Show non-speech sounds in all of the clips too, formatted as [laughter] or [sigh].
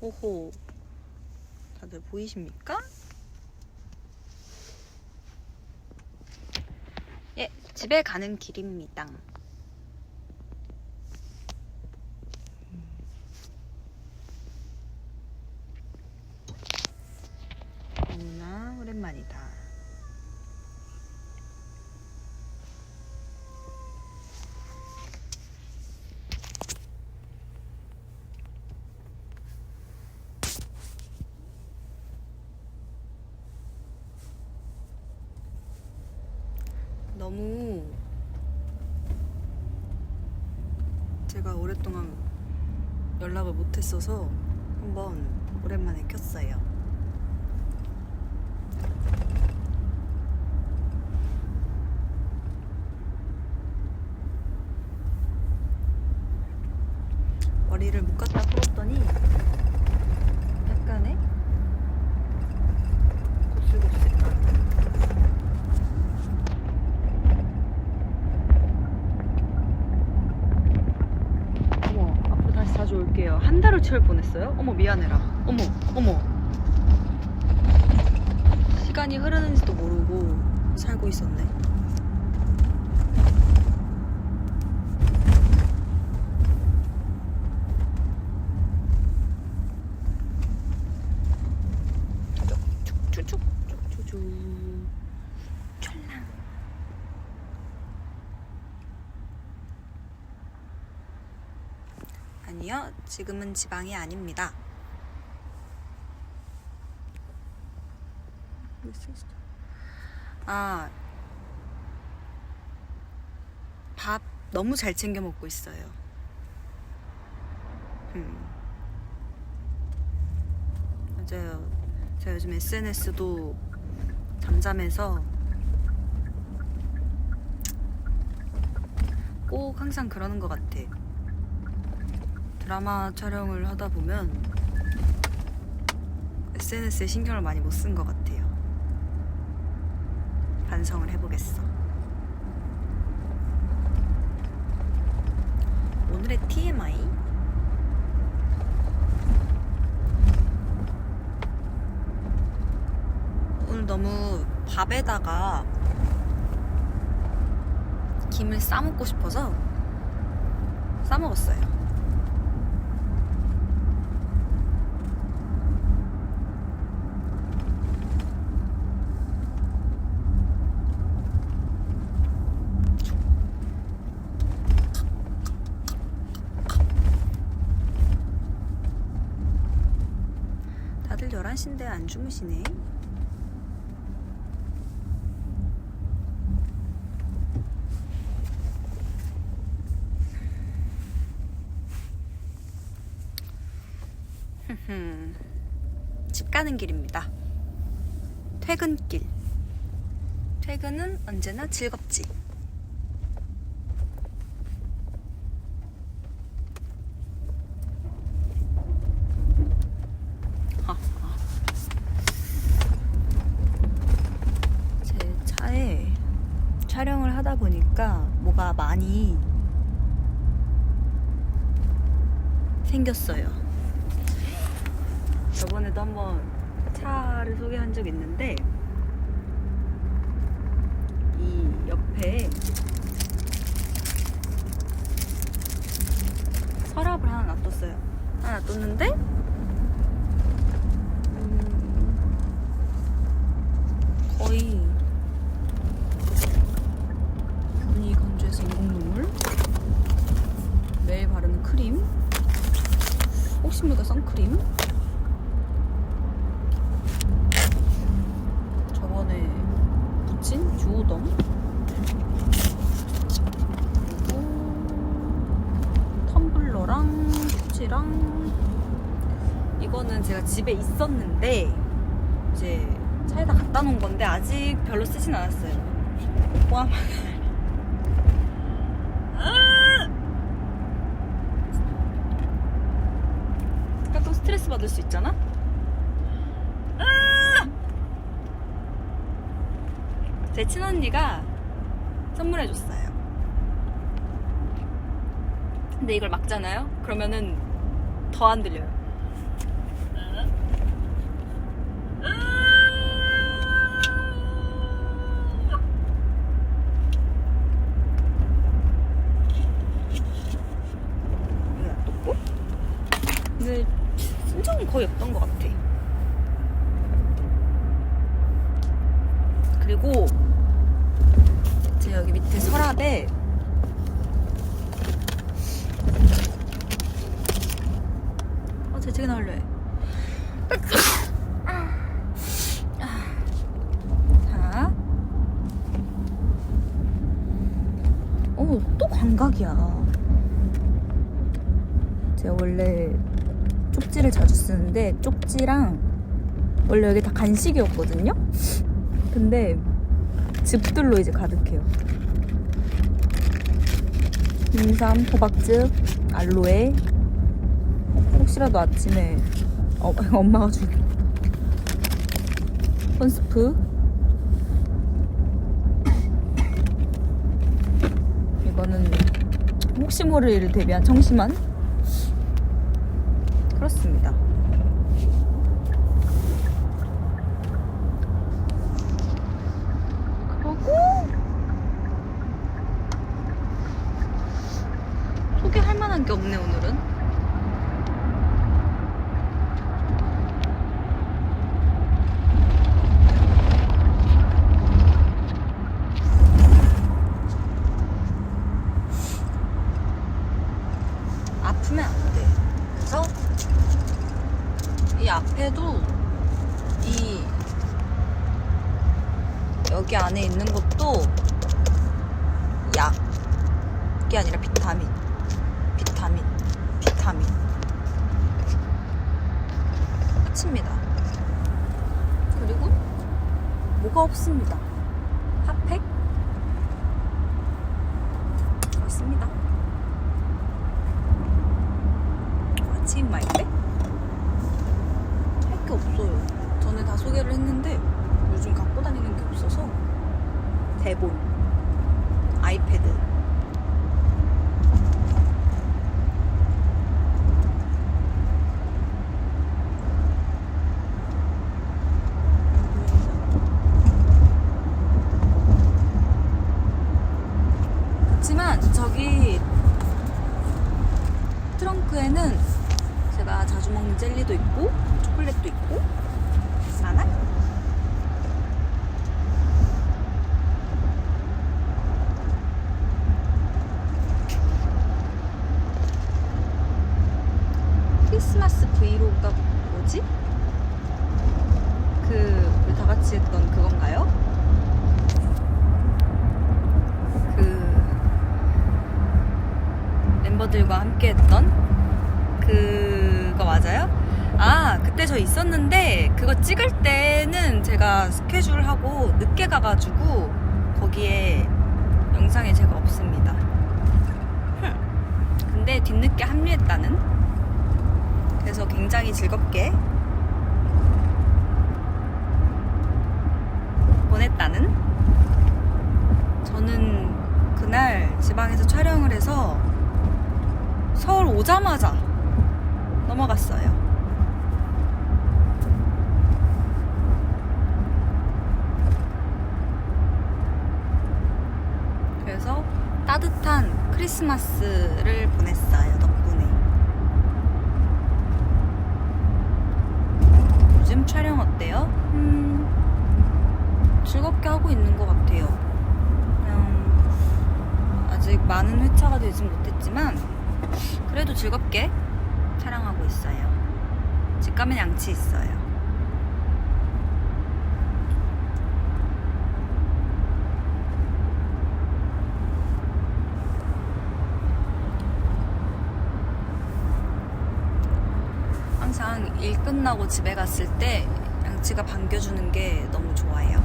오호. 다들 보이십니까? 예, 집에 가는 길입니다. 너무나 오랜만이다. 너무 제가 오랫동안 연락을 못했어서 한번 오랜만에 켰어요. 머리를 묶었다 풀었더니 약간의 고슬고슬 어머 앞으로 다시 자주 달을 채울 뻔했어요? 어머 미안해라. 어머 어머. 시간이 흐르는지도 모르고 살고 있었네 지금은 지방이 아닙니다. 아, 밥 너무 잘 챙겨 먹고 있어요. 음. 맞아요. 제가 요즘 SNS도 잠잠해서 꼭 항상 그러는 것 같아. 드라마 촬영을 하다 보면 SNS에 신경을 많이 못 쓴 것 같아요. 반성을 해보겠어. 오늘의 TMI? 오늘 너무 밥에다가 김을 싸먹고 싶어서 싸먹었어요. 11시인데 안 주무시네. [laughs] 집 가는 길입니다. 퇴근길. 퇴근은 언제나 즐겁지. 제 차에 촬영을 하다 보니까 뭐가 많이 생겼어요. 저번에도 한번 차를 소개한 적 있는데 이 옆에 서랍을 하나 놔뒀는데 음, 거의 분이 건조해서 인공눈물 매일 바르는 크림 혹시 모르다 선크림 저번에 붙인 주호동 그리고 텀블러랑 휴지랑 이거는 제가 집에 있었는데 이제 차에다 갖다 놓은 건데 아직 별로 쓰진 않았어요. 포함. 가끔 [laughs] 스트레스 받을 수 있잖아? 제 친언니가 선물해줬어요. 근데 이걸 막잖아요? 그러면은 더 안 들려요. 이거 놔뒀고 근데 쓴 적은 거의 없던 것 같아. 그리고 제 여기 밑에 서랍에 어, 재채기 나올려 해. 자. 어, 또 광각이야. 제가 원래 쪽지를 자주 쓰는데 쪽지랑 원래 여기 다 간식이었거든요? 근데 즙들로 이제 가득해요. 인삼, 호박즙, 알로에. 혹시라도 아침에 어, [laughs] 엄마가 준 콘스프. 이거는 혹시 모를 일을 대비한 청심환. 그렇습니다. 그러고 소개할 만한 게 없네 오늘은. 아프면 안 돼. 그래서 이 앞에도 이 여기 안에 있는 것도 약이 아니라 비타민, 비타민, 비타민. 끝입니다. 그리고 뭐가 없습니다. 핫팩 그렇습니다. 아침 말때 할 게 없어요. 전에 다 소개를 했는데 요즘 갖고 다니는 게 없어서 대본, 아이패드. 그렇지만 저기 트렁크에는 제가 자주 먹는 젤리도 있고 초콜릿도 있고 사나? 크리스마스 브이로그가 뭐지? 그 우리 다 같이 했던 그건가요? 그 멤버들과 함께 했던 그거 맞아요? 아, 그때 저 있었는데 그거 찍을 때는 제가 스케줄하고 늦게 가가지고 거기에 영상에 제가 없습니다. 흠. 근데 뒤늦게 합류했다는? 그래서 굉장히 즐겁게 보냈다는? 저는 그날 지방에서 촬영을 해서 서울 오자마자 넘어갔어요. 그래서 따뜻한 크리스마스를 보냈어요, 덕분에. 요즘 촬영 어때요? 음, 즐겁게 하고 있는 것 같아요. 그냥 아직 많은 회차가 되진 못했지만, 그래도 즐겁게 촬영하고 있어요. 집 가면 양치 있어요. 항상 일 끝나고 집에 갔을 때 양치가 반겨주는 게 너무 좋아요.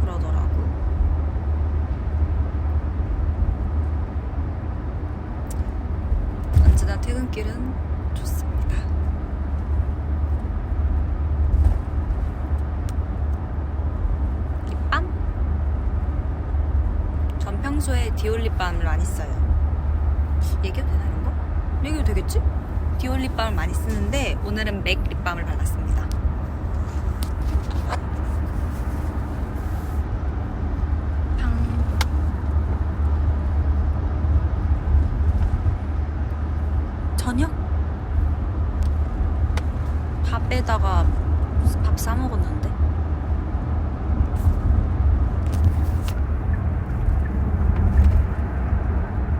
그러더라고. 언제나 퇴근길은 좋습니다. 립밤? 평소에 디올 립밤을 많이 써요. 얘기해도 되나 이런 거? 얘기해도 되겠지? 디올 립밤을 많이 쓰는데 오늘은 맥 립밤을 발랐습니다. 팡. 저녁? 밥에다가 밥 싸 먹었는데.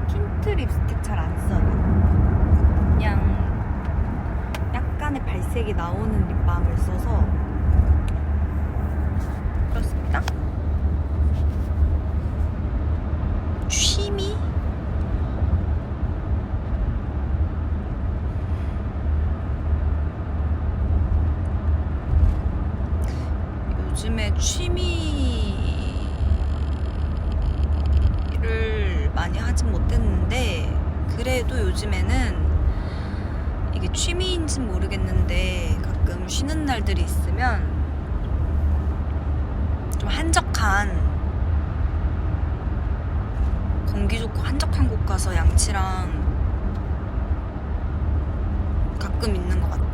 틴트 립스틱 잘 안 써요. 그냥 약간의 발색이 나오는 립밤을 써서 그렇습니다. 취미? 요즘에 취미를 많이 하진 못했는데 그래도 요즘에는 이게 취미인진 모르겠는데 가끔 쉬는 날들이 있으면 좀 한적한 공기 좋고 한적한 곳 가서 양치랑 가끔 있는 것 같아요.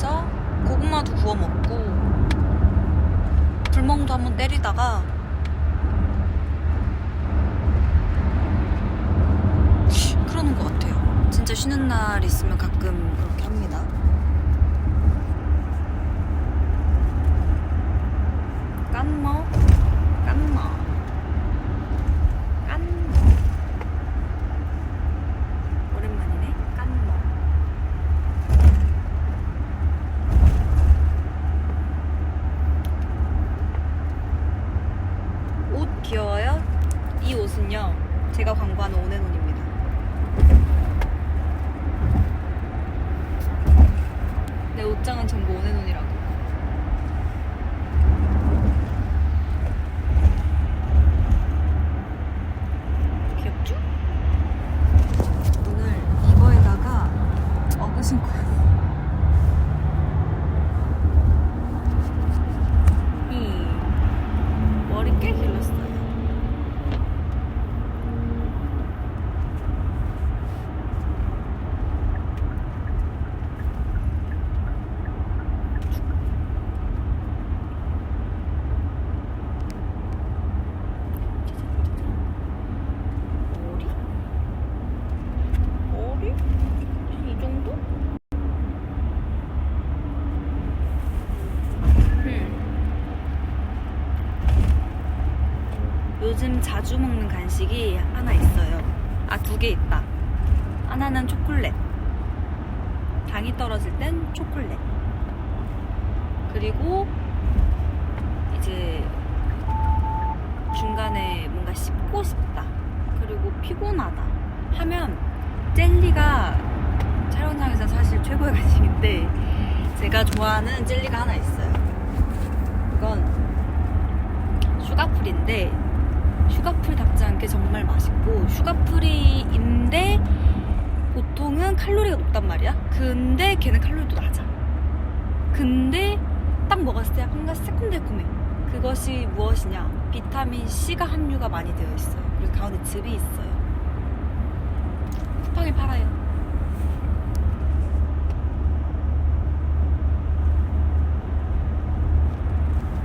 그래서 고구마도 구워 먹고 불멍도 한번 때리다가 그러는 것 같아요. 진짜 쉬는 날 있으면 가끔 그렇게 합니다. 깐머, 깐머, 깐머. 오랜만이네, 깐머. 옷 귀여워요? 이 옷은요 제가 광고하는 온앤온입니다 내 옷장은 전부 온앤온이라고 귀엽죠? 오늘 이거에다가 어그 신고 이 머리 꽤 길렀어요. 머리? 머리? 이 정도? 음. 요즘 자주 먹는 간식이 하나 있어요. 아, 두 개 있다. 하나는 초콜릿. 당이 떨어질 땐 초콜릿. 그리고 이제 중간에 뭔가 씹고 싶다. 그리고 피곤하다. 하면 젤리가 촬영장에서 사실 최고의 [laughs] 간식인데 제가 좋아하는 젤리가 하나 있어요. 이건 슈가풀인데 슈가풀 답지 않게 정말 맛있고 슈가풀이인데 보통은 칼로리가 높단 말이야. 근데 걔는 칼로리도 낮아. 근데 딱 먹었을 때 약간 새콤달콤해. 그것이 무엇이냐? 비타민 C가 함유가 많이 되어 있어요. 그리고 가운데 즙이 있어요. 쿠팡에 팔아요.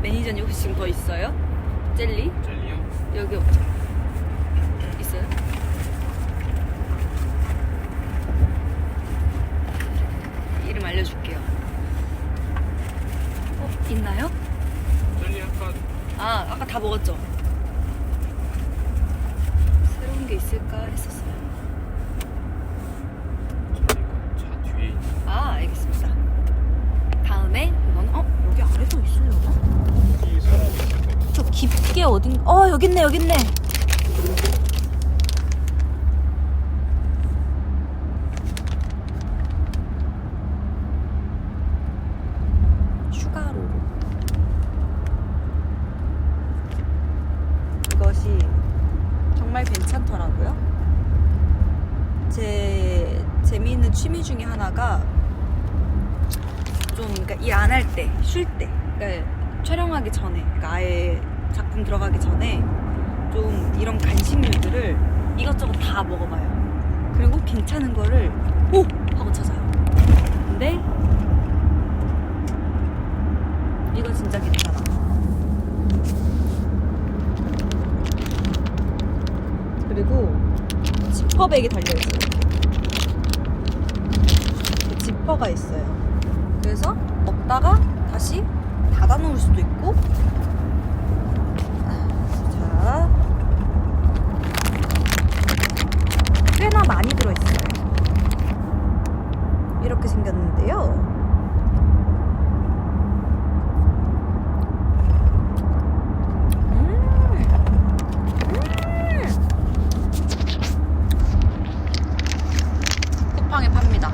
매니저님 혹시 지금 더 있어요? 젤리? 여기 없죠? 있어요? 이름 알려줄게요. 어, 있나요? 젤리 약간 아, 아까 다 먹었죠? 새로운 게 있을까 했었어요. 젤리가 차 뒤에 있는 아, 알겠습니다. 다음에 이건 어 여기 아래도 있으려나? 이 사람이 있을 것 같아. 저 깊게 어딘? 어 여기 있네. 슈가로로. 이것이 정말 괜찮더라고요. 제 재미있는 취미 중에 하나가 좀 그러니까 일 안 할 때, 쉴 때, 그러니까 촬영하기 전에, 그러니까 아예 작품 들어가기 전에 좀 이런 간식류들을 이것저것 다 먹어봐요. 그리고 괜찮은 거를 오 하고 찾아요. 근데 이거 진짜 괜찮아. 그리고 지퍼백이 달려있어요. 이렇게 지퍼가 있어요. 그래서 먹다가 다시 닫아놓을 수도 있고. 자. 꽤나 많이 들어있어요. 이렇게 팝니다.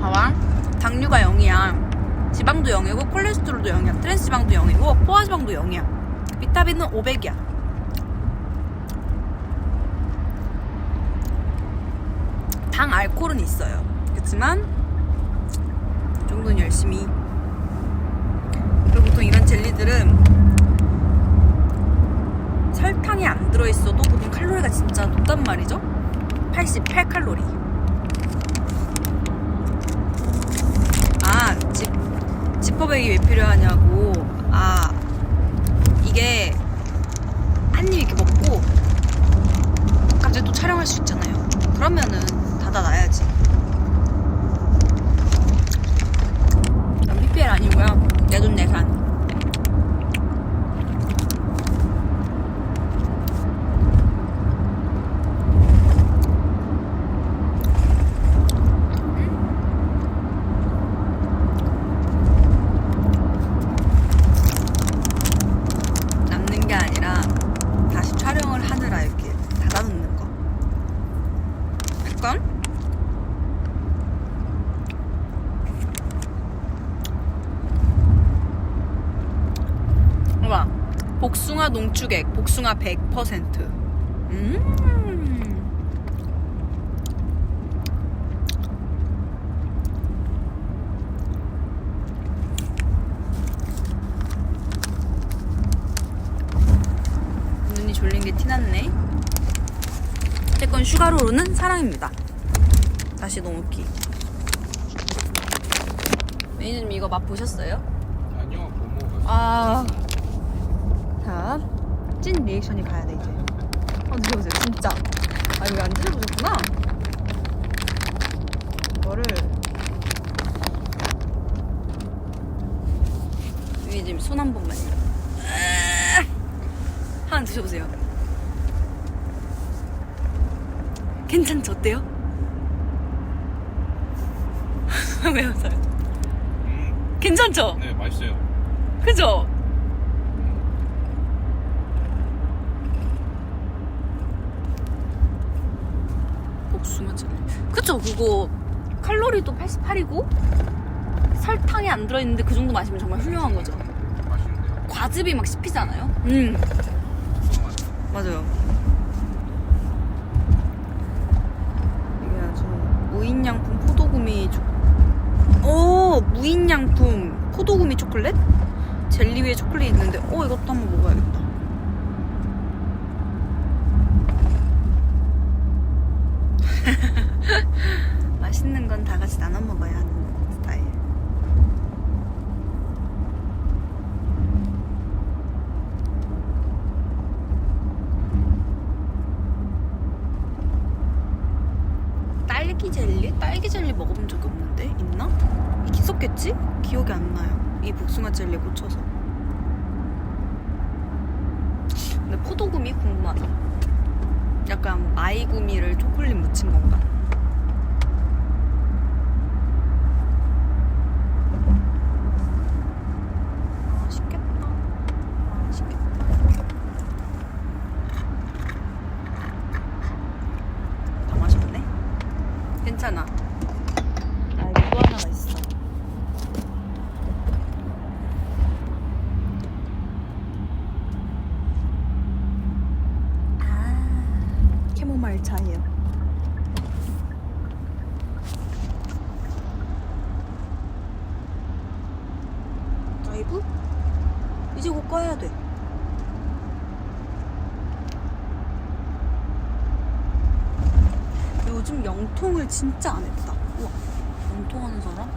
봐봐. 당류가 0이야. 지방도 0이고 콜레스테롤도 0이야. 트랜스지방도 0이고 포화지방도 0이야. 비타민은 500이야. 당 알코올은 그렇지만 이 정도는 열심히. 그리고 보통 이런 젤리들은 설탕이 안 들어있어도 보통 칼로리가 진짜 높단 말이죠. 88칼로리. 아, 지, 지퍼백이 왜 필요하냐고. 아, 이게 한 입 이렇게 먹고 갑자기 또 촬영할 수 있잖아요. 그러면은 닫아놔야지. PPL 아니고요. 내돈 내산. 남는 게 아니라 다시 촬영을 하느라 이렇게 닫아놓는 거. 약간 봐 복숭아 농축액 복숭아 100% 음. 눈이 졸린 게 티났네. 어쨌건 슈가로로는 사랑입니다. 다시 넣어놓기. 매니저님 이거 맛 보셨어요? 아니요, 못 먹어봤어요. 아. 자, 찐 리액션이 가야 돼, 이제. 한번 드셔보세요, 진짜. 아, 이거 안 드셔보셨구나? 이거를. 여기 지금 손 한 번만요. 하나 드셔보세요. 괜찮죠? 어때요? [laughs] 왜 웃어요? 음, 괜찮죠? 네, 맛있어요. 그죠? 복숭아 젤리. 그거 칼로리도 88이고 설탕이 안 들어있는데 그 정도 마시면 정말 훌륭한 거죠. 맛있는데요? 과즙이 막 씹히잖아요? 음. 맞아요. 이게 아주 무인양품 포도구미 초... 오 무인양품 포도구미 초콜릿? 젤리 위에 초콜릿 있는데 어 이것도 한번 먹어야겠다. [laughs] [laughs] 맛있는 건 다 같이 나눠 먹어야 하는 스타일. 딸기 젤리? 딸기 젤리 먹어본 적이 없는데 있나? 있었겠지? 기억이 안 나요. 이 복숭아 젤리에 꽂혀서. 근데 포도구미 궁금하다. 약간 마이구미를 초콜릿 묻힌 건가? 던지고 꺼야 돼. 요즘 영통을 진짜 안 했다. 우와, 영통하는 사람?